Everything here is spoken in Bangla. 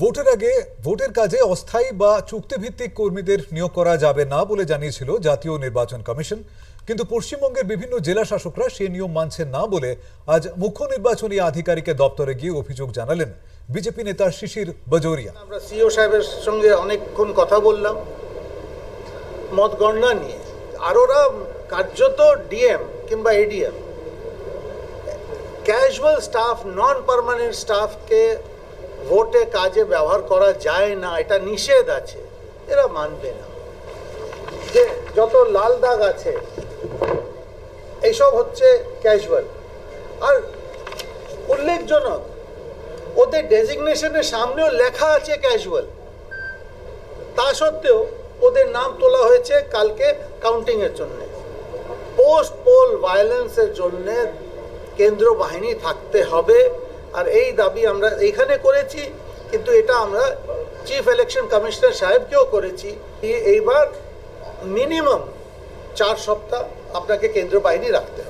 ভোটের আগে ভোটের কাজে অস্থায়ী বা চুক্তিভিত্তিক কর্মীদের নিয়োগ করা যাবে না বলে জানিয়েছিল জাতীয় নির্বাচন কমিশন। কিন্তু পশ্চিমবঙ্গের বিভিন্ন জেলা শাসকরা সেই নিয়ম মানছেন না বলে আজ মুখ্য নির্বাচনী আধিকারিকের দপ্তরে গিয়ে অভিযোগ জানালেন বিজেপি নেতা শিশির বাজোরিয়া। আমরা সিও সাহেবের সঙ্গে অনেকক্ষণ কথা বললাম, মত গণনা নিয়ে। আর ওরা কার্যত ডিএম কিংবা ADM. Casual staff non permanent স্টাফকে ভোটে কাজে ব্যবহার করা যায় না, এটা নিষেধ আছে। এরা মানবে না। যে যত লাল দাগ আছে, এইসব হচ্ছে ক্যাজুয়াল আর উল্লেখজনক, ওদের ডেজিগনেশনের সামনেও লেখা আছে ক্যাজুয়াল তা সত্ত্বেও ওদের নাম তোলা হয়েছে কালকে কাউন্টিংয়ের জন্য। পোস্ট পোল ভায়োলেন্সের জন্য কেন্দ্র বাহিনী থাকতে হবে। আর এই দাবি আমরা এইখানে করেছি, কিন্তু এটা আমরা চিফ ইলেকশন কমিশনার সাহেবকেও করেছি। এই- এইবার মিনিমাম চার সপ্তাহ আপনাকে কেন্দ্র বাহিনী রাখতে